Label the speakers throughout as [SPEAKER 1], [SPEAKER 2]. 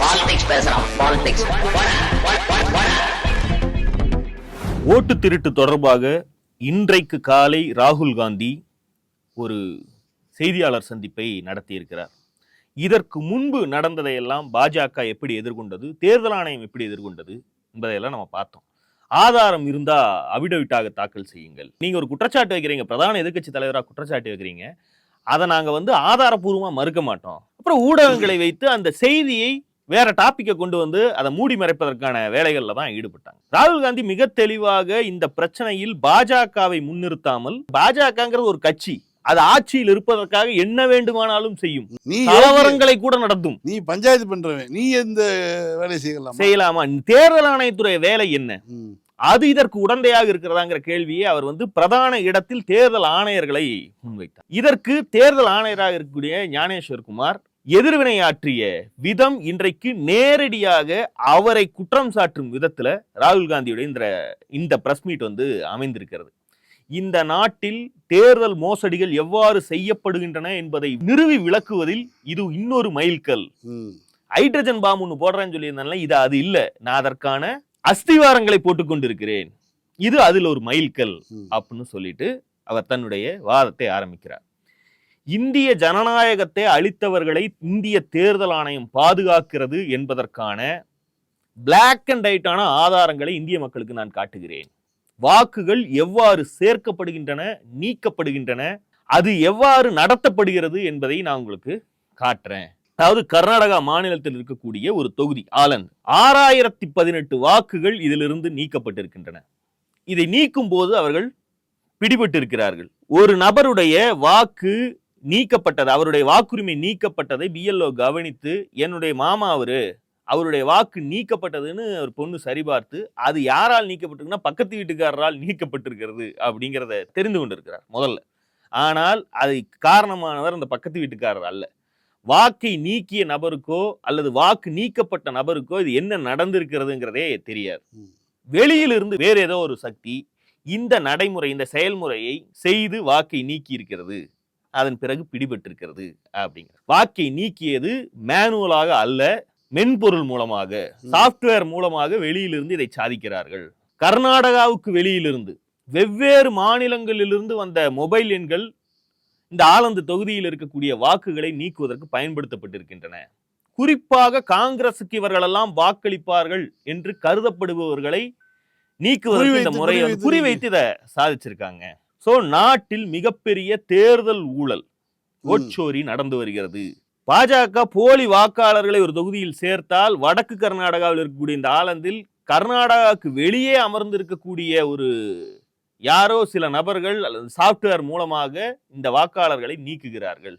[SPEAKER 1] Politics பேசுறான் politics
[SPEAKER 2] ஓட்டு திருட்டு தொடர்பாக இன்றைக்கு காலை ராகுல் காந்தி ஒரு செய்தியாளர் சந்திப்பை நடத்தியிருக்கிறார். இதற்கு முன்பு நடந்ததையெல்லாம் பாஜக எப்படி எதிர்கொண்டது தேர்தல் ஆணையம் எப்படி எதிர்கொண்டது என்பதையெல்லாம் நம்ம பார்த்தோம். ஆதாரம் இருந்தா அவிடவிட்டாக தாக்கல் செய்யுங்கள். நீங்க ஒரு குற்றச்சாட்டு வைக்கிறீங்க பிரதான எதிர்க்கட்சி தலைவராக குற்றச்சாட்டு வைக்கிறீங்க அதை நாங்கள் வந்து ஆதாரப்பூர்வமாக மறுக்க மாட்டோம். அப்புறம் ஊடகங்களை வைத்து அந்த செய்தியை வேற டாபிக்கை கொண்டு வந்து அதை மூடி மறைப்பதற்கான வேலைகள்ல தான் ஈடுபட்டாங்க. ராகுல் காந்தி மிக தெளிவாக இந்த பிரச்சனையில் பாஜகவை முன்னிறுத்தாமல் பாஜகங்கிறது ஒரு கட்சி. அது ஆட்சியில் இருப்பதற்காக என்ன வேண்டுமானாலும் செய்யும்.
[SPEAKER 3] நீ
[SPEAKER 2] கலவரங்களை கூட நடத்தும்.
[SPEAKER 3] நீ பஞ்சாயத்து பண்றவன். நீ எந்த வேலை செய்யலாம்?
[SPEAKER 2] செய்யலாமா? தேர்தல் ஆணையத்துடைய வேலை என்ன? அது இதற்கு உடந்தையாக இருக்கிறதாங்கிற கேள்வியை அவர் வந்து பிரதான இடத்தில் தேர்தல் ஆணையர்களை முன்வைத்தார். இதற்கு தேர்தல் ஆணையராக இருக்கக்கூடிய ஞானேஸ்வர் குமார் எதிர்வினையாற்றிய விதம் இன்றைக்கு நேரடியாக அவரை குற்றம் சாட்டும் விதத்துல ராகுல் காந்தியுடைய இந்த இந்த பிரஸ் மீட் வந்து அமைந்திருக்கிறது. இந்த நாட்டில் தேர்தல் மோசடிகள் எவ்வாறு செய்யப்படுகின்றன என்பதை நிறுவி விளக்குவதில் இது இன்னொரு மைல்கல். ஹைட்ரஜன் பாம் ஒன்று போடுறேன்னு சொல்லியிருந்தால இது அது இல்ல. நான் அதற்கான அஸ்திவாரங்களை போட்டுக் கொண்டிருக்கிறேன். இது அதில் ஒரு மைல்கல் அப்படின்னு சொல்லிட்டு அவர் தன்னுடைய வாதத்தை ஆரம்பிக்கிறார். இந்திய ஜனநாயகத்தை அளித்தவர்களை இந்திய தேர்தல் ஆணையம் பாதுகாக்கிறது என்பதற்கான பிளாக் அண்ட் ஒயிட்டான ஆதாரங்களை இந்திய மக்களுக்கு நான் காட்டுகிறேன். வாக்குகள் எவ்வாறு சேர்க்கப்படுகின்றன நீக்கப்படுகின்றன அது எவ்வாறு நடத்தப்படுகிறது என்பதை நான் உங்களுக்கு காட்டுறேன். அதாவது கர்நாடகா மாநிலத்தில் இருக்கக்கூடிய ஒரு தொகுதி ஆலந்த் ஆறாயிரத்தி பதினெட்டு வாக்குகள் இதிலிருந்து நீக்கப்பட்டிருக்கின்றன. இதை நீக்கும் போது அவர்கள் பிடிபட்டிருக்கிறார்கள். ஒரு நபருடைய வாக்கு நீக்கப்பட்டது அவருடைய வாக்குரிமை நீக்கப்பட்டதை பிஎல்ஓ கவனித்து என்னுடைய மாமா அவரு அவருடைய வாக்கு நீக்கப்பட்டதுன்னு ஒரு பொண்ணு சரிபார்த்து அது யாரால் நீக்கப்பட்டிருக்குன்னா பக்கத்து வீட்டுக்காரரால் நீக்கப்பட்டிருக்கிறது அப்படிங்கிறத தெரிந்து கொண்டிருக்கிறார் முதல்ல. ஆனால் அது காரணமானவர் அந்த பக்கத்து வீட்டுக்காரர் அல்ல. வாக்கை நீக்கிய நபருக்கோ அல்லது வாக்கு நீக்கப்பட்ட நபருக்கோ இது என்ன நடந்திருக்கிறதுங்கிறதே தெரியாது. வெளியிலிருந்து வேற ஏதோ ஒரு சக்தி இந்த நடைமுறை இந்த செயல்முறையை செய்து வாக்கை நீக்கி இருக்கிறது அதன் பிறகு பிடிபட்டிருக்கிறது அப்படிங்கிற. வாக்கை நீக்கியது மேனுவலாக அல்ல மென்பொருள் மூலமாக. சாஃப்ட்வேர் மூலமாக வெளியிலிருந்து இதை சாதிக்கிறார்கள். கர்நாடகாவுக்கு வெளியிலிருந்து வெவ்வேறு மாநிலங்களிலிருந்து வந்த மொபைல் எண்கள் இந்த ஆலந்து தொகுதியில் இருக்கக்கூடிய வாக்குகளை நீக்குவதற்கு பயன்படுத்தப்பட்டிருக்கின்றன. குறிப்பாக காங்கிரசுக்கு இவர்களெல்லாம் வாக்களிப்பார்கள் என்று கருதப்படுபவர்களை நீக்குவதற்கு இந்த முறையை
[SPEAKER 3] குறிவைத்து
[SPEAKER 2] இதை சாதிச்சிருக்காங்க. சோ நாட்டில் மிகப்பெரிய தேர்தல் ஊழல் ஓட்சோரி நடந்து வருகிறது. பாஜக போலி வாக்காளர்களை ஒரு தொகுதியில் சேர்த்தால் வடக்கு கர்நாடகாவில் இருக்கக்கூடிய இந்த ஆலந்தில் கர்நாடகாவுக்கு வெளியே அமர்ந்திருக்கக்கூடிய ஒரு யாரோ சில நபர்கள் அல்லது சாஃப்ட்வேர் மூலமாக இந்த வாக்காளர்களை நீக்குகிறார்கள்.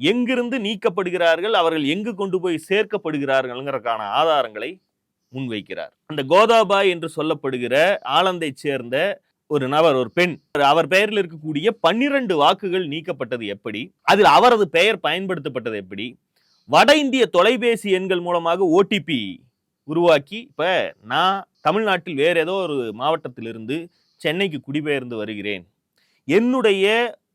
[SPEAKER 2] எங்கிருந்து நீக்கப்படுகிறார்கள் அவர்கள் எங்கு கொண்டு போய் சேர்க்கப்படுகிறார்கள்ங்கிறதுக்கான ஆதாரங்களை முன்வைக்கிறார். அந்த கோதாபாய் என்று சொல்லப்படுகிற ஆலந்தைச் சேர்ந்த ஒரு நபர் ஒரு பெண் அவர் பெயரில் இருக்கக்கூடிய பன்னிரண்டு வாக்குகள் நீக்கப்பட்டது எப்படி? அதில் அவரது பெயர் பயன்படுத்தப்பட்டது எப்படி? வட இந்திய தொலைபேசி எண்கள் மூலமாக ஓடிபி உருவாக்கி இப்போ நான் தமிழ்நாட்டில் வேறு ஏதோ ஒரு மாவட்டத்திலிருந்து சென்னைக்கு குடிபெயர்ந்து வருகிறேன். என்னுடைய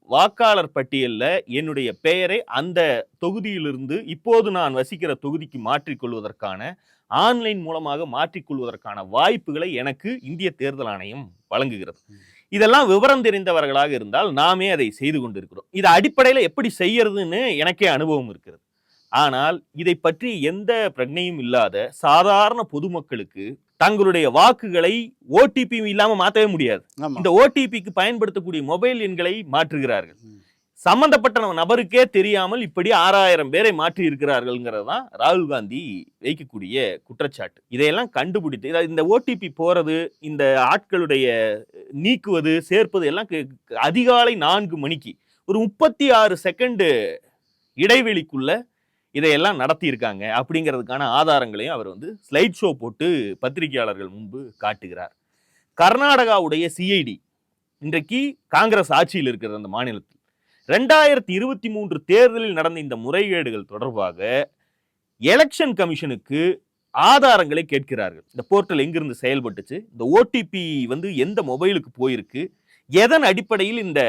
[SPEAKER 2] வாக்காளர் பட்டியலில் என்னுடைய பெயரை அந்த தொகுதியிலிருந்து இப்போது நான் வசிக்கிற தொகுதிக்கு மாற்றிக்கொள்வதற்கான ஆன்லைன் மூலமாக மாற்றிக்கொள்வதற்கான வாய்ப்புகளை எனக்கு இந்திய தேர்தல் ஆணையம் வழங்குகிறது. இதெல்லாம் விவரம் தெரிந்தவர்களாக இருந்தால் நாமே அதை செய்து கொண்டிருக்கிறோம். இது அடிப்படையில் எப்படி செய்யறதுன்னு எனக்கே அனுபவம் இருக்கிறது. ஆனால் இதை பற்றி எந்த பிரச்சனையும் இல்லாத சாதாரண பொதுமக்களுக்கு தங்களுடைய வாக்குகளை ஓடிபி இல்லாம மாற்றவே முடியாது. இந்த ஓடிபிக்கு பயன்படுத்தக்கூடிய மொபைல் எண்களை மாற்றுகிறார்கள். சம்பந்தப்பட்ட நபருக்கே தெரியாமல் இப்படி ஆறாயிரம் பேரை மாற்றி இருக்கிறார்கள்ங்கிறது தான் ராகுல் காந்தி வைக்கக்கூடிய குற்றச்சாட்டு. இதையெல்லாம் கண்டுபிடித்து இந்த ஓடிபி போறது இந்த ஆட்களுடைய நீக்குவது சேர்ப்பது எல்லாம் அதிகாலை நான்கு மணிக்கு ஒரு முப்பத்தி ஆறு செகண்டு இடைவெளிக்குள்ள இதையெல்லாம் நடத்தியிருக்காங்க. அப்படிங்கிறதுக்கான ஆதாரங்களையும் அவர் வந்து ஸ்லைட் ஷோ போட்டு பத்திரிகையாளர்கள் முன்பு காட்டுகிறார். கர்நாடகாவுடைய சிஐடி இன்றைக்கு காங்கிரஸ் ஆட்சியில் இருக்கிறது அந்த மாநிலத்தில். ரெண்டாயிரத்தி இருபத்தி மூன்று தேர்தலில் நடந்த இந்த முறைகேடுகள் தொடர்பாக எலெக்ஷன் கமிஷனுக்கு ஆதாரங்களை கேட்கிறார்கள். இந்த போர்ட்டல் எங்கிருந்து செயல்பட்டுச்சு? இந்த ஓடிபி வந்து எந்த மொபைலுக்கு போயிருக்கு? எதன் அடிப்படையில் இந்த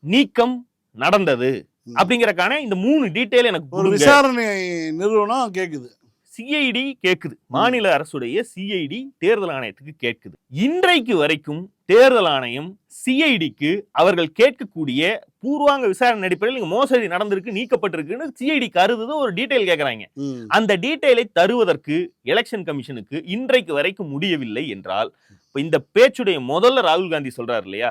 [SPEAKER 2] நீக்கம் நடந்தது. அப்படிங்கறக்கான இந்த மூணு டீட்டெயில் எனக்கு
[SPEAKER 3] ஒரு. விசாரணை நிறுவனம் கேக்குது.
[SPEAKER 2] சிஐடி கேக்குது. மாநில அரசுடைய சிஐடி தேர்தல் ஆணையத்துக்கு கேட்குது. இன்றைக்கு வரைக்கும் தேர்தல் ஆணையம் சிஐடிக்கு அவர்கள் கேட்கக்கூடிய பூர்வாங்க விசாரணை அடிப்படையில் மோசடி நடந்திருக்கு நீக்கப்பட்டிருக்குன்னு சிஐடி கருதுது ஒரு டீடைல் கேக்குறாங்க.
[SPEAKER 3] ம்.
[SPEAKER 2] அந்த டீடைலை தருவதற்கு எலெக்ஷன் கமிஷனுக்கு இன்றைக்கு வரைக்கும் முடியவில்லை என்றால் இந்த பேச்சுடைய முதல்ல ராகுல் காந்தி சொல்றாரு இல்லையா.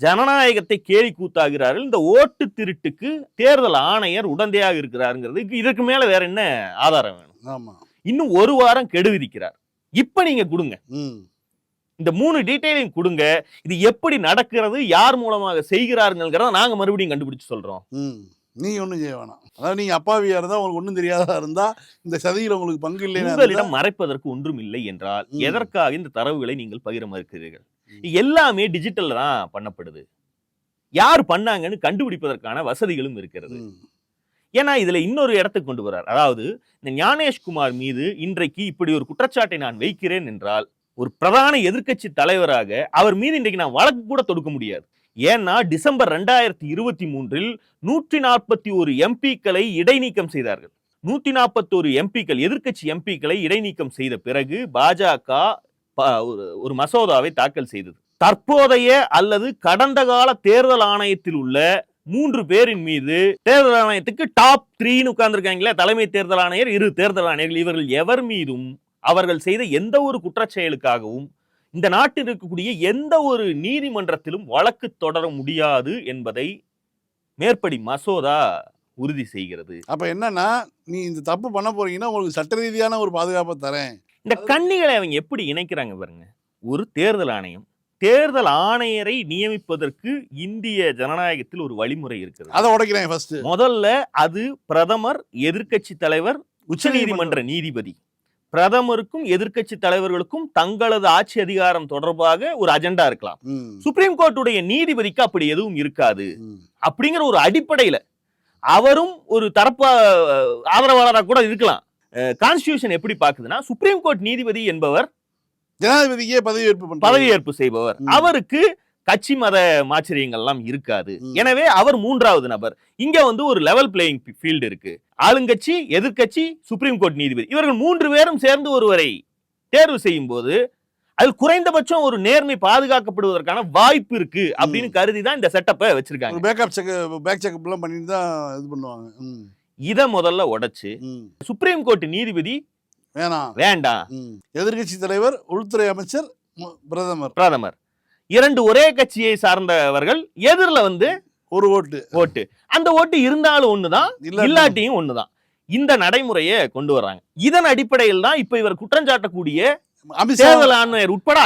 [SPEAKER 2] ஜனநாயகத்தை கேலி கூத்தாகிறார்கள் இந்த ஓட்டு திருட்டுக்கு தேர்தல் ஆணையர் உடந்தையாக இருக்கிறாருங்கிறது இதற்கு மேல வேற என்ன ஆதாரம் வேணும்? இன்னும் ஒரு வாரம் கெடு விதிக்கிறார் இப்ப நீங்க கொடுங்க. இந்த மூணு டீடைலையும் கொடுங்க இது எப்படி நடக்கிறது யார் மூலமாக செய்கிறாருங்கிறத நாங்க மறுபடியும் கண்டுபிடிச்சு சொல்றோம்
[SPEAKER 3] ம். நீங்க ஒண்ணும் செய்ய வேணாம் அதாவது நீங்க அப்பாவியா இருந்தா உங்களுக்கு ஒண்ணும் தெரியாதா இருந்தா இந்த சதியில உங்களுக்கு பங்கு இருந்தா-
[SPEAKER 2] உங்களிடம் மறைப்பதற்கு ஒன்றும் இல்லை என்றால். எதற்காக இந்த தரவுகளை நீங்கள் பகிர மறுக்கிறீர்கள். எல்லாமே டிஜிட்டல்ல தான் பண்ணப்படுது யார் பண்ணாங்கன்னு கண்டுபிடிப்பதற்கான வசதிகளும் இருக்கிறது. ஏன்னா இதுல இன்னொரு இடத்துக்கு கொண்டு வர்றார். அதாவது இந்த ஞானேஷ்குமார் மீது இன்றைக்கு இப்படி ஒரு குற்றச்சாட்டை நான் வைக்கிறேன் என்றால் ஒரு பிரதான எதிர்க்கட்சி தலைவராக அவர் மீது இன்றைக்கு நான் வழக்கு கூட தொடுக்க முடியாது. ஏன்னா டிசம்பர் ரெண்டாயிரத்தி இருபத்தி மூன்றில் நூற்றி நாற்பத்தி ஒரு எம்பிக்களை இடைநீக்கம் செய்தார்கள். நூற்றி நாற்பத்தோரு எம்பிக்கள் எதிர்க்கட்சி எம்பிக்களை இடைநீக்கம் செய்த பிறகு பாஜக ப- ஒரு மசோதாவை தாக்கல் செய்தது. தற்போதைய அல்லது கடந்த கால தேர்தல் ஆணையத்தில் உள்ள மூன்று பேரின் மீது தேர்தல் ஆணையத்துக்கு டாப் த்ரீன்னு உட்கார்ந்துருக்காங்களே தலைமை தேர்தல் ஆணையர் இரு தேர்தல் ஆணையர்கள் இவர்கள் எவர் மீதும் அவர்கள் செய்த எந்த ஒரு குற்றச்செயலுக்காகவும் இந்த நாட்டில் இருக்கக்கூடிய எந்த ஒரு நீதிமன்றத்திலும் வழக்கு தொடர முடியாது என்பதை மேற்படி மசோதா உறுதி செய்கிறது.
[SPEAKER 3] அப்ப என்னன்னா நீ இந்த தப்பு பண்ண போறீங்கன்னா உங்களுக்கு சட்ட ரீதியான ஒரு பாதுகாப்பை தரேன்.
[SPEAKER 2] இந்த கண்ணிகளை அவங்க எப்படி இணைக்கிறாங்க பாருங்க. ஒரு தேர்தல் ஆணையம் தேர்தல் ஆணையரை நியமிப்பதற்கு இந்திய ஜனநாயகத்தில் ஒரு வழிமுறை இருக்கிறது.
[SPEAKER 3] அதை உடைக்கிறேன் ஃபர்ஸ்ட்
[SPEAKER 2] முதல்ல அது பிரதமர் எதிர்க்கட்சி தலைவர் உச்சநீதிமன்ற நீதிபதி. பிரதமருக்கும் எதிர்க்கட்சி தலைவர்களுக்கும் தங்களது ஆட்சி அதிகாரம் தொடர்பாக ஒரு அஜெண்டா இருக்கலாம். சுப்ரீம் கோர்ட்டுடைய நீதிபதிக்கு அப்படி எதுவும் இருக்காது. அப்படிங்கிற ஒரு அடிப்படையில அவரும் ஒரு தரப்பா ஆதரவாளராக கூட இருக்கலாம். கான்ஸ்டியூஷன் எப்படி பாக்குதுன்னா சுப்ரீம் கோர்ட் நீதிபதி என்பவர்
[SPEAKER 3] ஜனாதிபதிக்கே பதவியேற்பு.
[SPEAKER 2] பதவியேற்பு செய்பவர். அவருக்கு கட்சி மத மாச்சரியங்கள்லாம் இருக்காது. எனவே அவர் மூன்றாவது நபர் இங்க வந்து ஒரு லெவல் பிளேயிங் ஃபீல்டு இருக்கு ஆளுங்கட்சி எதிர்க்கட்சி சுப்ரீம் கோர்ட் நீதிபதி இவர்கள் மூன்று பேரும் சேர்ந்து ஒருவரை தேர்வு செய்யும் போது அதில் குறைந்தபட்சம் ஒரு நேர்மை பாதுகாக்கப்படுவதற்கான வாய்ப்பு இருக்கு அப்படின்னு கருதி தான் இந்த செட்டப்பை வச்சிருக்காங்க
[SPEAKER 3] பேக்கப் செக் பேக் செக்அப் எல்லாம் பண்ணிட்டு தான் இது பண்ணுவாங்க.
[SPEAKER 2] இத முதல்ல உடைச்சு. சுப்ரீம் கோர்ட் நீதிபதி
[SPEAKER 3] வேணாம்
[SPEAKER 2] வேண்டாம்
[SPEAKER 3] ம். எதிர்க்கட்சி தலைவர் உள்துறை அமைச்சர் பிரதமர்.
[SPEAKER 2] பிரதமர். இரண்டு ஒரே கட்சியை சார்ந்தவர்கள் எதிரில வந்து
[SPEAKER 3] ஒரு ஓட்டு.
[SPEAKER 2] ஓட்டு. அந்த ஓட்டு இருந்தாலும் ஒண்ணுதான்
[SPEAKER 3] இல்லாட்டி-
[SPEAKER 2] இல்லாட்டியும் ஒண்ணுதான். இந்த நடைமுறையை கொண்டு வர்றாங்க. இதன் அடிப்படையில் தான் இப்ப இவர் குற்றம் சாட்டக்கூடிய தேர்தல் ஆணையர் உட்பட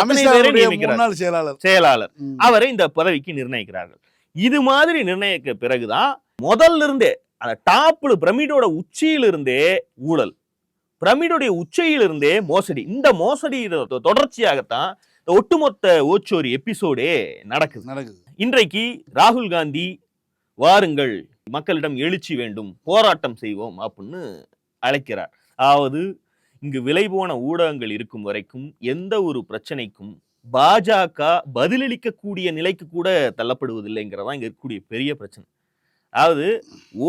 [SPEAKER 3] முன்னாள் செயலாளர்.
[SPEAKER 2] செயலாளர். அவரை இந்த பதவிக்கு நிர்ணயிக்கிறார்கள். இது மாதிரி நிர்ணயிக்க பிறகுதான் முதல்ல இருந்தே அந்த டாப்ல பிரமிடோட உச்சியில இருந்தே ஊழல். பிரமிடோடைய உச்சியிலிருந்தே மோசடி. இந்த மோசடி தொடர்ச்சியாகத்தான் இந்த ஒட்டுமொத்த ஓச்சோரி எபிசோடே நடக்குது.
[SPEAKER 3] நடக்குது.
[SPEAKER 2] இன்றைக்கு ராகுல் காந்தி வாருங்கள் மக்களிடம் எழுச்சி வேண்டும் போராட்டம் செய்வோம் அப்படின்னு அழைக்கிறார். அதாவது இங்கு விலை போன ஊடகங்கள் இருக்கும் வரைக்கும் எந்த ஒரு பிரச்சனைக்கும் பாஜக பதிலளிக்கக்கூடிய நிலைக்கு கூட தள்ளப்படுவதில்லைங்கிறதா இங்க இருக்கக்கூடிய பெரிய பிரச்சனை. அதாவது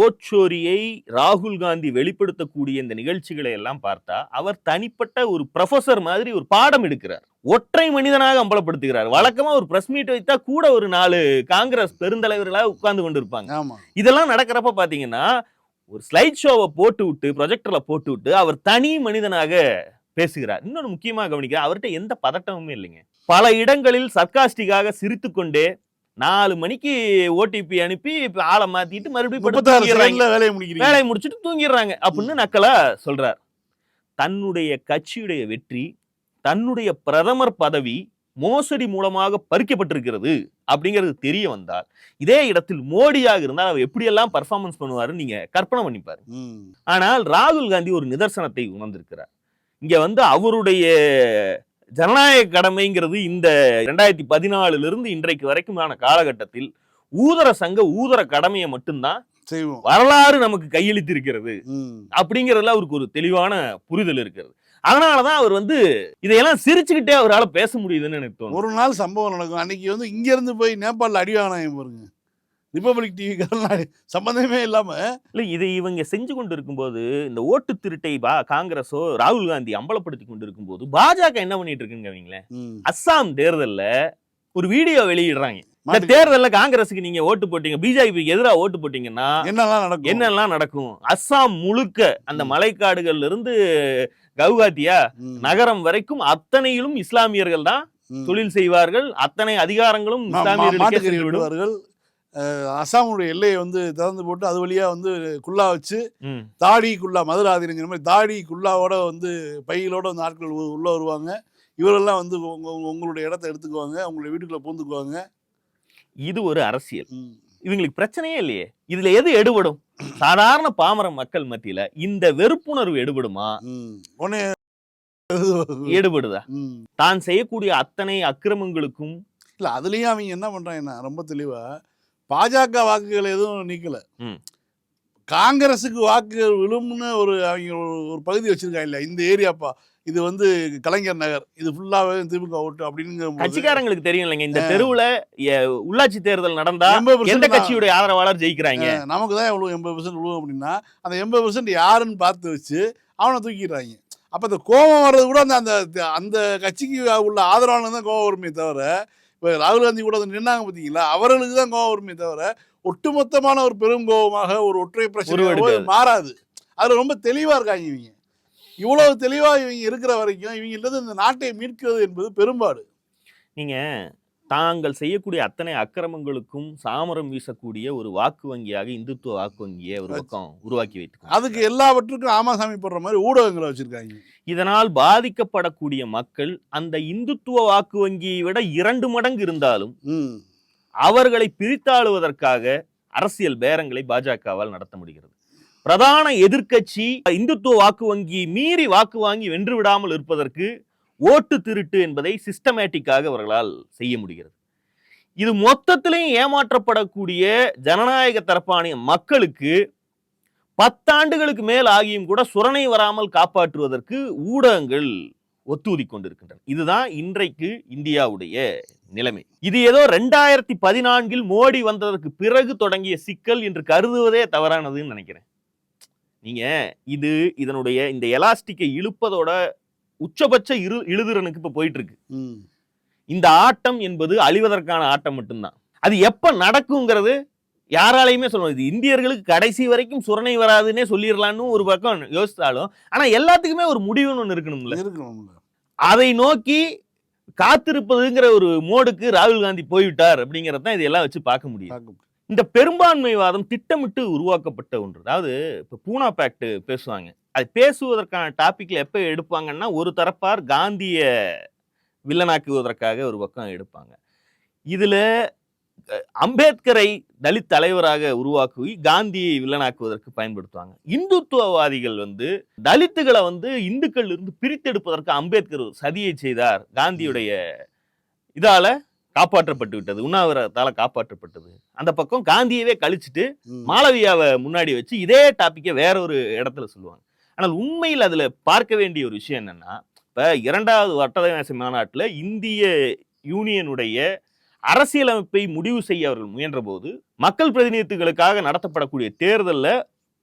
[SPEAKER 2] ஓச்சோரியை ராகுல் காந்தி வெளிப்படுத்தக்கூடிய இந்த நிகழ்ச்சிகளை எல்லாம் பார்த்தா அவர் தனிப்பட்ட ஒரு ப்ரொஃபசர் மாதிரி ஒரு பாடம் எடுக்கிறார். ஒற்றை மனிதனாக அம்பலப்படுத்துகிறார். வழக்கமா ஒரு பிரஸ் மீட் வைத்தா கூட ஒரு நாலு காங்கிரஸ் பெருந்தலைவர்களாக உட்கார்ந்து கொண்டு இருப்பாங்க இதெல்லாம் நடக்கிறப்ப பாத்தீங்கன்னா ஒரு ஸ்லைட் ஷோவை போட்டு விட்டு ப்ரொஜெக்டர்ல போட்டு விட்டு அவர் தனி மனிதனாக பேசுகிறார். இன்னொன்று முக்கியமா கவனிக்க அவர்கிட்ட எந்த பதட்டமுமே இல்லைங்க. பல இடங்களில் சர்க்காஸ்டிக்காக சிரித்துக்கொண்டே நாலு மணிக்கு ஓடிபி அனுப்பி இப்ப ஆளை மாத்திட்டு மறுபடியும்
[SPEAKER 3] வேலையை முடிக்கிறீங்க.
[SPEAKER 2] வேலையை முடிச்சுட்டு தூங்கிடுறாங்க. அப்படின்னு நக்கலா சொல்றார். தன்னுடைய கட்சியுடைய வெற்றி தன்னுடைய பிரதமர் பதவி மோசடி மூலமாக பறிக்கப்பட்டிருக்கிறது அப்படிங்கிறது தெரிய வந்தால் இதே இடத்தில் மோடியாக இருந்தால் அவர் எப்படியெல்லாம் பர்ஃபார்மன்ஸ் பண்ணுவாருன்னு நீங்க கற்பனை பண்ணிப்பாரு. ஆனால் ராகுல் காந்தி ஒரு நிதர்சனத்தை உணர்ந்திருக்கிறார். இங்க வந்து அவருடைய ஜனநாயக கடமைங்கிறது இந்த ரெண்டாயிரத்தி பதினாலுல இருந்து இன்றைக்கு வரைக்குமான காலகட்டத்தில் ஊதர சங்க ஊதர கடமையை மட்டும்தான் வரலாறு நமக்கு கையளித்து இருக்கிறது. அப்படிங்கறதுல அவருக்கு ஒரு தெளிவான புரிதல் இருக்கிறது. அதனாலதான் அவர் வந்து இதையெல்லாம் சிரிச்சுக்கிட்டே அவரால் பேச முடியுதுன்னு எனக்கு தோணுது.
[SPEAKER 3] ஒரு நாள் சம்பவம் நடக்கும். அன்னைக்கு வந்து இங்க இருந்து போய் நேபாளில் அடி வாங்கினாங்க பாருங்க. ரிப்பப்ளிக் டிவி சம்பந்தமே இல்லாம
[SPEAKER 2] இல்ல இதை இவங்க செஞ்சு கொண்டு இருக்கும்போது இந்த ஓட்டு திருட்டை பா காங்கிரஸோ ராகுல் காந்தி அம்பலப்படுத்தி கொண்டு இருக்கும்போது பாஜக என்ன பண்ணிட்டு இருக்குங்க அவங்களே அஸ்ஸாம் தேர்தல்ல ஒரு வீடியோ வெளியிடுறாங்க. இந்த தேர்தல்ல காங்கிரஸுக்கு நீங்க ஓட்டு போட்டீங்க பிஜேபிக்கு எதிராக ஓட்டு போட்டீங்கன்னா
[SPEAKER 3] என்னெல்லாம் நடக்கும்?
[SPEAKER 2] என்னெல்லாம் நடக்கும்? அஸ்ஸாம் முழுக்க அந்த மலைக்காடுகள்ல இருந்து கவுகாத்தியா நகரம் வரைக்கும் அத்தனையிலும் இஸ்லாமியர்கள் தான். தொழில் செய்வார்கள். அத்தனை அதிகாரங்களும்
[SPEAKER 3] மா- அசாமுடைய எல்லையை வந்து திறந்து போட்டு அது வழியா வந்து குல்லா வச்சு. தாடி குல்லா மதுராதிரிங்கிற மாதிரி தாடி குல்லாவோட வந்து பையிலோட வந்து ஆட்கள் உள்ள வருவாங்க. இவரெல்லாம் வந்து உங்க உங்க- உங்களுடைய இடத்த எடுத்துக்குவாங்க உங்களுடைய வீட்டுக்குள்ள பூந்துக்குவாங்க.
[SPEAKER 2] இது ஒரு அரசியல். இவங்களுக்கு பிரச்சனையே இல்லையே. இதுல எது எடுபடும்? சாதாரண பாமர மக்கள் மத்தியில இந்த வெறுப்புணர்வு எடுபடுமா? எடுபடுதா. தான் செய்யக்கூடிய அத்தனை அக்கிரமங்களுக்கும்
[SPEAKER 3] இல்ல அதுலயும் அவங்க என்ன பண்றாங்கன்னா ரொம்ப தெளிவா பாஜக வாக்குகள் எதுவும் நீக்கல. காங்கிரஸுக்கு வாக்குகள் விழும்னு ஒரு அவங்க ஒரு- பகுதி வச்சிருக்காங்க இல்ல இந்த ஏரியாப்பா இது வந்து கலைஞர் நகர். இது ஃபுல்லாவே திமுக ஓட்டு அப்படிங்கிற
[SPEAKER 2] கட்சிக்காரங்களுக்கு தெரியும் இல்லைங்க இந்த தெருவுல உள்ளாட்சி தேர்தல் நடந்தா எந்த கட்சியுடைய ஆதரவாளர் ஜெயிக்கிறாங்க?
[SPEAKER 3] நமக்கு தான் எவ்வளவு எண்பது பர்சன்ட் விழுவும் அப்படின்னா அந்த எண்பது பர்சன்ட் யாருன்னு பார்த்து வச்சு அவனை தூக்கிடுறாங்க. அப்ப இந்த கோபம் வர்றது கூட அந்த அந்த அந்த கட்சிக்கு உள்ள ஆதரவாளர் தான் கோபம் வருமே தவிர இப்போ ராகுல் காந்தி கூட நின்னாங்க பார்த்தீங்களா அவர்களுக்கு தான் கோபம் வருமே தவிர ஒட்டுமொத்தமான ஒரு பெரும் கோபமாக ஒரு ஒற்றை பிரச்சனை. மாறாது. அதுல ரொம்ப தெளிவா இருக்காங்க இவங்க. இவ்வளவு தெளிவா இவங்க இருக்கிற வரைக்கும் இவங்க இந்த நாட்டை மீட்கிறது என்பது பெரும்பாடு.
[SPEAKER 2] நீங்க தாங்கள் செய்யக்கூடிய அத்தனை அக்கிரமங்களுக்கும் சாமரம் வீசக்கூடிய ஒரு வாக்கு வங்கியாக இந்துத்துவ வாக்கு வங்கியை ஒரு பக்கம் உருவாக்கி வைத்து
[SPEAKER 3] அதுக்கு எல்லாவற்றுக்கும் ஆமாசாமி போடுற மாதிரி ஊடகங்களை வச்சிருக்காங்க.
[SPEAKER 2] இதனால் பாதிக்கப்படக்கூடிய மக்கள் அந்த இந்துத்துவ வாக்கு வங்கியை விட இரண்டு மடங்கு இருந்தாலும் அவர்களை பிரித்தாளுவதற்காக அரசியல் பேரங்களை பாஜகவால் நடத்த முடிகிறது. பிரதான எதிர்க்கட்சி இந்துத்துவ வாக்கு வங்கி மீறி வாக்கு வாங்கி வென்று விடாமல் இருப்பதற்கு ஓட்டு திருட்டு என்பதை சிஸ்டமேட்டிக்காக அவர்களால் செய்ய முடிகிறது. இது மொத்தத்திலையும் ஏமாற்றப்படக்கூடிய ஜனநாயக தரப்பான மக்களுக்கு பத்தாண்டுகளுக்கு மேல் ஆகியும் கூட சுரணை வராமல் காப்பாற்றுவதற்கு ஊடகங்கள் ஒத்துதி கொண்டிருக்கின்றன. இதுதான் இன்றைக்கு இந்தியாவுடைய நிலைமை. இது ஏதோ ரெண்டாயிரத்தி பதினான்கில் மோடி வந்ததற்கு பிறகு தொடங்கிய சிக்கல் என்று கருதுவதே தவறானதுன்னு நினைக்கிறேன். நீங்க இது இதனுடைய இந்த எலாஸ்டிக்கை இழுப்பதோட உச்சபட்ச இரு இழுதிறனுக்கு இப்ப போயிட்டு இருக்கு இந்த ஆட்டம் என்பது அழிவதற்கான ஆட்டம் மட்டும்தான். அது எப்ப நடக்குங்கிறது யாராலையுமே சொல்ல இது இந்தியர்களுக்கு கடைசி வரைக்கும் சுரணை வராதுன்னே சொல்லிடலான்னு ஒரு பக்கம் யோசித்தாலும் ஆனா எல்லாத்துக்குமே ஒரு முடிவுன்னு ஒண்ணு இருக்கணும்ல.
[SPEAKER 3] இருக்கணும்ல.
[SPEAKER 2] அதை நோக்கி காத்திருப்பதுங்கிற ஒரு மோடுக்கு ராகுல் காந்தி போய்விட்டார் அப்படிங்கறத தான் இதெல்லாம் வச்சு பார்க்க முடியும். இந்த பெரும்பான்மைவாதம் திட்டமிட்டு உருவாக்கப்பட்ட ஒன்று. அதாவது இப்போ பூனா பேக்ட் பேசுவாங்க. அது பேசுவதற்கான டாபிக்ல எப்போ எடுப்பாங்கன்னா ஒரு தரப்பார் காந்திய வில்லனாக்குவதற்காக ஒரு பக்கம் எடுப்பாங்க. இதுல அம்பேத்கரை தலித் தலைவராக உருவாக்கி காந்தியை வில்லனாக்குவதற்கு பயன்படுத்துவாங்க. இந்துத்துவவாதிகள் வந்து தலித்துகளை வந்து இந்துக்கள் இருந்து பிரித்தெடுப்பதற்கு அம்பேத்கர் சதியை செய்தார் காந்தியுடைய இதால காப்பாற்றப்பட்டு விட்டது உண்ணாவிரதத்தால காப்பாற்றப்பட்டது. அந்த பக்கம் காந்தியவே கழிச்சிட்டு. மாளவியாவை முன்னாடி வச்சு இதே டாபிக்கை வேற ஒரு இடத்துல சொல்லுவாங்க. ஆனால் உண்மையில் அதுல பார்க்க வேண்டிய ஒரு விஷயம் என்னன்னா இப்ப இரண்டாவது வட்டதேச மாநாட்டுல இந்திய யூனியனுடைய அரசியலமைப்பை முடிவு செய்ய அவர்கள் முயன்ற போது மக்கள் பிரதிநிதித்துகளுக்காக நடத்தப்படக்கூடிய தேர்தல்ல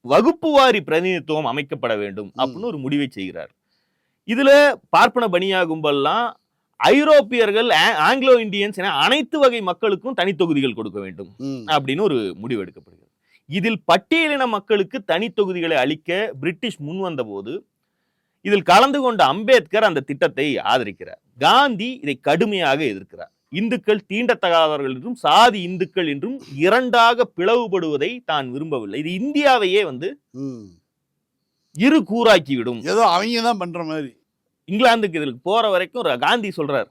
[SPEAKER 2] வகுப்பு வாரி பிரதிநிதித்துவம் அமைக்கப்பட வேண்டும் அப்படின்னு ஒரு முடிவை செய்கிறார். இதுல பார்ப்பன பனியா கும்பல்லாம் ஐரோப்பியர்கள் ஆங்கிலோ இந்தியன்ஸ் என அனைத்து வகை மக்களுக்கும் தனித்தொகுதிகள் கொடுக்க வேண்டும். அப்படின்னு ஒரு முடிவு எடுக்கப்படுகிறது. இதில் பட்டியலின மக்களுக்கு தனி தொகுதிகளை அளிக்க பிரிட்டிஷ் முன் வந்தபோது இதில் கலந்து கொண்ட அம்பேத்கர் அந்த திட்டத்தை ஆதரிக்கிறார். காந்தி இதை கடுமையாக எதிர்க்கிறார். இந்துக்கள் தீண்டத்தகாதவர்கள் என்றும் சாதி இந்துக்கள் என்றும் இரண்டாக பிளவுபடுவதை தான் விரும்பவில்லை. இது இந்தியாவையே வந்து. இரு கூறாக்கிவிடும்.
[SPEAKER 3] ஏதோ அவங்க தான் பண்ற மாதிரி.
[SPEAKER 2] இங்கிலாந்துக்கு இதில் போற வரைக்கும் காந்தி சொல்றார்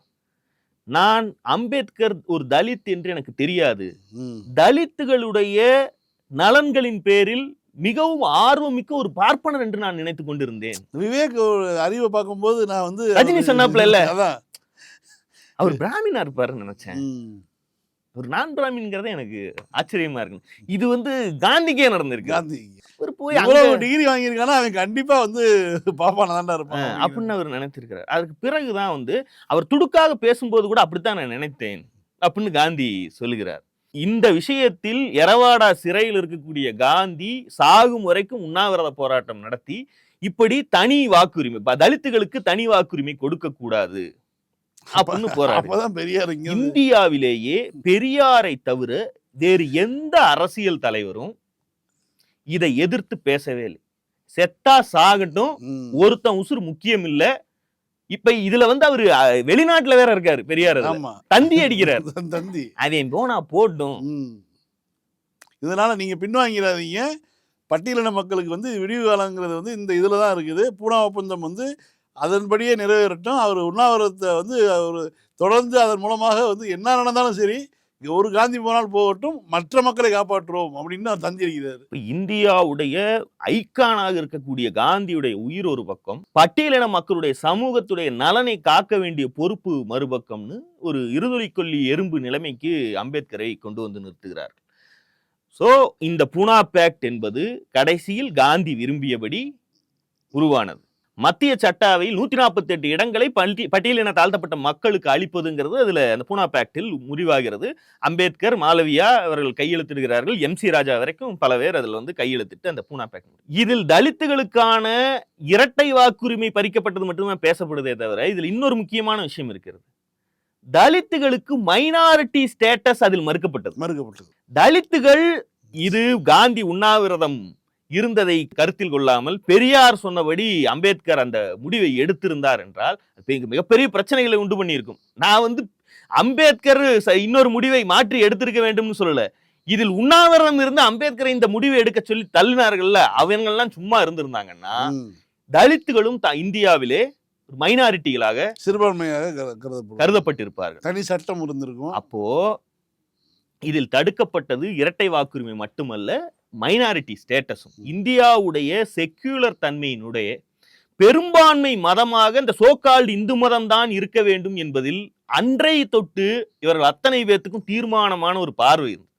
[SPEAKER 2] நான் அம்பேத்கர் ஒரு தலித் என்று எனக்கு தெரியாது. தலித்துகளுடைய நலன்களின் பேரில் மிகவும் ஆர்வமிக்க ஒரு பார்ப்பனர் என்று நான் நினைத்துக் கொண்டிருந்தேன்.
[SPEAKER 3] விவேக் ஒரு அறிவை பார்க்கும்போது நான் வந்து
[SPEAKER 2] ரஜினி சொன்னாப்புல இல்ல?
[SPEAKER 3] அதான்.
[SPEAKER 2] அவர் பிராமினா இருப்பாருன்னு நினைச்சேன். ஒரு நான் பிராமின்ங்கிறத எனக்கு ஆச்சரியமா இருக்கு. இது வந்து காந்திக்கே நடந்திருக்கு.
[SPEAKER 3] காந்தி.
[SPEAKER 2] அவர் போய்
[SPEAKER 3] இவ்வளவு டிகிரி வாங்கியிருக்கானா அவன் கண்டிப்பா வந்து பாப்பான தாண்டா இருப்பான்
[SPEAKER 2] அப்படின்னு. அவர் நினைச்சிருக்கிறார் அதுக்கு பிறகுதான் வந்து அவர் துடுக்காக பேசும்போது கூட அப்படித்தான் நான் நினைத்தேன் அப்படின்னு காந்தி சொல்லுகிறார். இந்த விஷயத்தில் எரவாடா சிறையில் இருக்கக்கூடிய காந்தி சாகும் வரைக்கும் உண்ணாவிரத போராட்டம் நடத்தி இப்படி தனி வாக்குரிமை தலித்துகளுக்கு தனி வாக்குரிமை கொடுக்க கூடாது அப்படின்னு போராடு
[SPEAKER 3] அப்பதான் பெரியார் இங்க வந்து-
[SPEAKER 2] இந்தியாவிலேயே பெரியாரை தவிர வேறு எந்த அரசியல் தலைவரும் இதை எதிர்த்து பேசவே இல்லை செத்தா சாகட்டும். ஒருத்தன் உசுறு முக்கியம் இல்ல இப்ப இதுல வந்து அவரு வெளிநாட்டுல வேற இருக்காரு பெரியார் தந்தி அடிக்கிறார்.
[SPEAKER 3] தந்தி.
[SPEAKER 2] அவன் போனா போட்டும்.
[SPEAKER 3] இதனால நீங்க பின்வாங்கிறாதீங்க பட்டியலின மக்களுக்கு வந்து விடிவு காலங்கிறது வந்து இந்த இதில் தான் இருக்குது. பூனா ஒப்பந்தம் வந்து அதன்படியே நிறைவேறட்டும். அவர் உண்ணாவிரதத்தை வந்து அவர் தொடர்ந்து அதன் மூலமாக வந்து என்ன நடந்தாலும் சரி ஒரு காந்தி போனால் போகட்டும் மற்ற மக்களை காப்பாற்றுவோம் அப்படின்னு அவர் தந்தி அடிக்கிறாரு
[SPEAKER 2] இந்தியாவுடைய ஐக்கானாக இருக்கக்கூடிய காந்தியுடைய உயிர் ஒரு பக்கம் பட்டியலின மக்களுடைய சமூகத்துடைய நலனை காக்க வேண்டிய பொறுப்பு மறுபக்கம்னு ஒரு இருதொலிக்கொல்லி எறும்பு நிலைமைக்கு அம்பேத்கரை கொண்டு வந்து நிறுத்துகிறார். ஸோ இந்த பூனா பேக்ட் என்பது கடைசியில் காந்தி விரும்பியபடி உருவானது. மத்திய சட்டாவையில் நூத்தி நாற்பத்தி எட்டு இடங்களை பல்டி- பட்டியலின தாழ்த்தப்பட்ட மக்களுக்கு அளிப்பதுங்கிறது அதுல அந்த பூனா பேக்டில் முடிவாகிறது. அம்பேத்கர் மாலவியா அவர்கள் கையெழுத்திடுகிறார்கள். எம் சி ராஜா வரைக்கும் பல பேர் அதுல வந்து கையெழுத்திட்டு அந்த பூனா பேக் இதில் தலித்துகளுக்கான இரட்டை வாக்குரிமை பறிக்கப்பட்டது மட்டுமே பேசப்படுதே தவிர இதில் இன்னொரு முக்கியமான விஷயம் இருக்கிறது. தலித்துகளுக்கு மைனாரிட்டி ஸ்டேட்டஸ் அதில் மறுக்கப்பட்டது.
[SPEAKER 3] மறுக்கப்பட்டது.
[SPEAKER 2] தலித்துகள் இது காந்தி உண்ணாவிரதம் இருந்ததை கருத்தில் கொள்ளாமல் பெரியார் சொன்னபடி அம்பேத்கர் அந்த முடிவை எடுத்திருந்தார் என்றால் மிகப்பெரிய பிரச்சனைகளை உண்டு பண்ணியிருக்கும். நான் வந்து அம்பேத்கர் இன்னொரு முடிவை மாற்றி எடுத்திருக்க வேண்டும்னு சொல்லல. இதில் உண்ணாவிரதம் இருந்து அம்பேத்கரை இந்த முடிவை எடுக்க சொல்லி தள்ளினார்கள்ல அவங்கெல்லாம் சும்மா இருந்திருந்தாங்கன்னா. தலித்துகளும் இந்தியாவிலே மைனாரிட்டிகளாக
[SPEAKER 3] சிறுபான்மையாக
[SPEAKER 2] கருதப்பட்டிருப்பார்கள்.
[SPEAKER 3] தனி சட்டம் இருந்திருக்கும்.
[SPEAKER 2] அப்போ இதில் தடுக்கப்பட்டது இரட்டை வாக்குரிமை மட்டுமல்ல மைனாரிட்டி ஸ்டேட்டஸும் இந்தியாவுடைய செக்யூலர் தன்மையினுடைய பெரும்பான்மை மதமாக இந்த சோகால்டு இந்து மதம் தான் இருக்க வேண்டும் என்பதில் அன்றை தொட்டு இவர்கள் அத்தனை பேர்த்துக்கும் தீர்மானமான ஒரு பார்வை இருந்தது.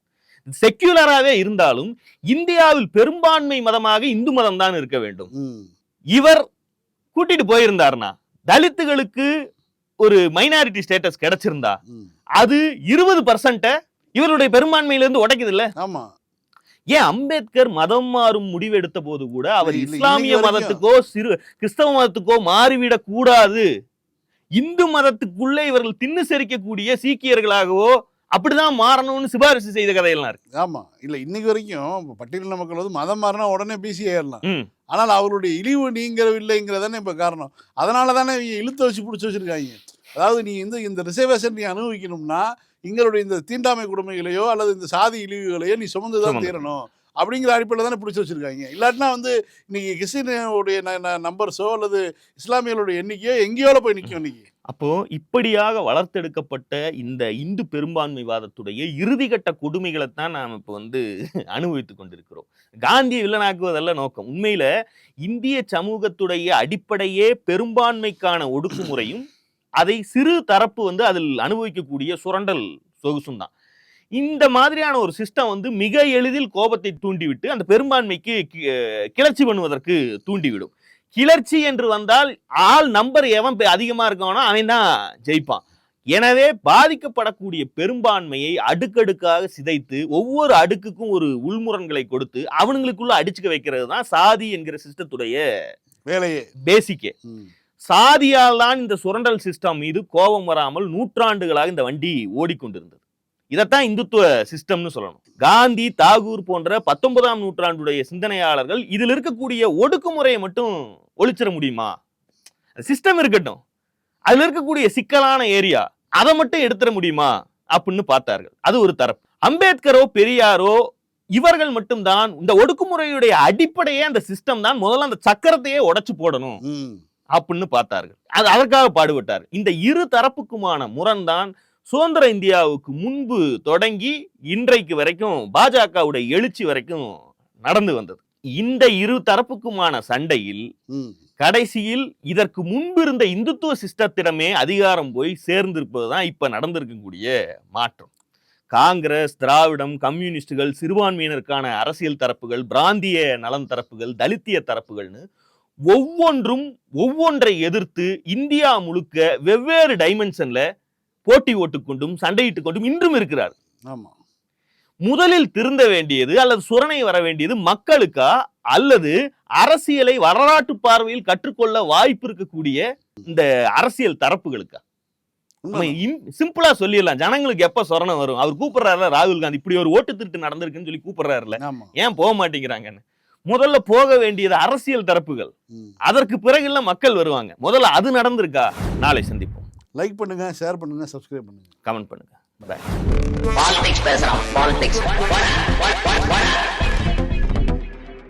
[SPEAKER 2] செக்யூலராகவே இருந்தாலும் இந்தியாவில் பெரும்பான்மை மதமாக இந்து மதம் தான் இருக்க வேண்டும். இவர் கூட்டிட்டு போயிருந்தாருன்னா தலித்துகளுக்கு ஒரு மைனாரிட்டி ஸ்டேட்டஸ் கிடைச்சிருந்தா. அது இருபது பர்சன்ட இவருடைய பெரும்பான்மையிலிருந்து உடைக்குது இல்ல?
[SPEAKER 3] ஆமா.
[SPEAKER 2] ஏன் அம்பேத்கர் மதம் மாறும் முடிவு எடுத்த போது கூட அவர் இஸ்லாமிய. மதத்துக்கோ சிறு கிறிஸ்தவ மதத்துக்கோ மாறிவிடக் கூடாது. இந்து மதத்துக்குள்ளே இவர்கள் தின்னு செரிக்கக்கூடிய சீக்கியர்களாகவோ அப்படிதான் மாறணும்னு சிபாரிசு செய்த கதையெல்லாம் இருக்கு.
[SPEAKER 3] ஆமா. இல்ல இன்னைக்கு வரைக்கும் பட்டியலின மக்கள் வந்து மதம் மாறினா உடனே பிசி ஏறலாம்.
[SPEAKER 2] ம்.
[SPEAKER 3] ஆனால் அவருடைய இழிவு நீங்கிறவில்லைங்கிறதானே இப்ப காரணம். அதனால தானே இழுத்து வச்சு பிடிச்சி வச்சிருக்காங்க. அதாவது நீ இந்த இந்த ரிசர்வேஷன் நீ அனுபவிக்கணும்னா எங்களுடைய இந்த தீண்டாமை கொடுமைகளையோ அல்லது இந்த சாதி இழிவுகளையோ நீ சுமந்து தான். தீரணும். அப்படிங்கிற அடிப்படையில் தானே பிடிச்சி வச்சிருக்காங்க. இல்லாட்டினா வந்து இன்னைக்கு கிறிஸ்டினுடைய நம்பர்ஸோ அல்லது இஸ்லாமியர்களுடைய எண்ணிக்கையோ எங்கேயோல போய் நிற்கும் இன்னைக்கு?
[SPEAKER 2] அப்போ இப்படியாக வளர்த்தெடுக்கப்பட்ட இந்த இந்து பெரும்பான்மைவாதத்துடைய இறுதிக்கட்ட கொடுமைகளை தான் நாம் இப்போ வந்து அனுபவித்துக் கொண்டிருக்கிறோம். காந்தியை வில்லனாக்குவதல்ல நோக்கம். உண்மையில இந்திய சமூகத்துடைய அடிப்படையே பெரும்பான்மைக்கான ஒடுக்குமுறையும் அதை சிறு தரப்பு வந்து அதில் அனுபவிக்கக்கூடிய சுரண்டல் சொகுசும் தான் இந்த மாதிரியான ஒரு சிஸ்டம் வந்து மிக எளிதில் கோபத்தை தூண்டிவிட்டு அந்த பெரும்பான்மைக்கு கிளர்ச்சி பண்ணுவதற்கு தூண்டிவிடும். கிளர்ச்சி என்று வந்தால் ஆள் நம்பர் எவன் பெ- அதிகமா இருக்கானோ அவன் தான் ஜெயிப்பான். எனவே பாதிக்கப்படக்கூடிய பெரும்பான்மையை அடுக்கடுக்காக சிதைத்து ஒவ்வொரு அடுக்குக்கும் ஒரு உள்முரண்களை கொடுத்து அவனுங்களுக்குள்ள அடிச்சுக்க வைக்கிறது தான் சாதி என்கிற சிஸ்டத்துடைய
[SPEAKER 3] வேலையே.
[SPEAKER 2] பேசிக்கே. சாதியால் தான் இந்த சுரண்டல் சிஸ்டம் மீது கோபம் வராமல் நூற்றாண்டுகளாக இந்த வண்டி ஓடிக்கொண்டிருந்தது. இதைத்தான் இந்துத்துவ சிஸ்டம்னு சொல்லணும். காந்தி தாகூர் போன்ற பத்தொன்பதாம் நூற்றாண்டுடைய சிந்தனையாளர்கள் இதில் இருக்கக்கூடிய ஒடுக்குமுறையை மட்டும் ஒழிச்சிட முடியுமா? சிஸ்டம் இருக்கட்டும். அதுல இருக்கக்கூடிய சிக்கலான ஏரியா அதை மட்டும் எடுத்துட முடியுமா? அப்படின்னு பார்த்தார்கள். அது ஒரு தரப்பு. அம்பேத்கரோ பெரியாரோ இவர்கள் மட்டும்தான் இந்த ஒடுக்குமுறையுடைய அடிப்படையே அந்த சிஸ்டம் தான். முதல்ல அந்த சக்கரத்தையே உடைச்சு போடணும். அப்படின்னு பார்த்தார்கள். அது அதற்காக பாடுபட்டார் இந்த இரு தரப்புக்குமான முரண்தான் சுதந்திர இந்தியாவுக்கு முன்பு தொடங்கி இன்றைக்கு வரைக்கும் பாஜகவுடைய எழுச்சி வரைக்கும் நடந்து வந்தது. இந்த இரு தரப்புக்குமான சண்டையில். கடைசியில் இதற்கு முன்பு இருந்த இந்துத்துவ சிஸ்டத்திடமே அதிகாரம் போய் சேர்ந்திருப்பதுதான் இப்ப நடந்திருக்கக்கூடிய மாற்றம். காங்கிரஸ் திராவிடம் கம்யூனிஸ்டுகள் சிறுபான்மையினருக்கான அரசியல் தரப்புகள் பிராந்திய நலன் தரப்புகள் தலித்திய தரப்புகள்னு ஒவ்வொன்றும் ஒவ்வொன்றை எதிர்த்து இந்தியா முழுக்க வெவ்வேறு டைமென்ஷன்ல போட்டி ஓட்டுக்கொண்டும் சண்டையிட்டுக் கொண்டும் இன்றும் இருக்கிறார்
[SPEAKER 3] ஆமா.
[SPEAKER 2] முதலில் திருந்த வேண்டியது அல்லது சுரணை வர வேண்டியது மக்களுக்கா? அல்லது அரசியலை வரலாற்று பார்வையில் கற்றுக்கொள்ள வாய்ப்பு இருக்கக்கூடிய இந்த அரசியல் தரப்புகளுக்கா? சிம்பிளா சொல்லிடலாம். ஜனங்களுக்கு எப்ப சொரணை வரும்? அவர் கூப்பிடுறாருல ராகுல் காந்தி. இப்படி ஒரு ஓட்டு திருட்டு நடந்திருக்குன்னு சொல்லி கூப்பிடுறாருல. ஏன் போக மாட்டேங்கிறாங்கன்னு? முதல்ல போக வேண்டியது அரசியல் தரப்புகள். அதற்கு பிறகுல மக்கள் வருவாங்க. முதல்ல அது நடந்திருக்கா? நாளை சந்திப்போம்.
[SPEAKER 3] லைக் பண்ணுங்க ஷேர் பண்ணுங்க சப்ஸ்கிரைப் பண்ணுங்க.
[SPEAKER 2] கமெண்ட் பண்ணுங்க.
[SPEAKER 1] பாலிடிக்ஸ் பேசுறான் பாலிடிக்ஸ்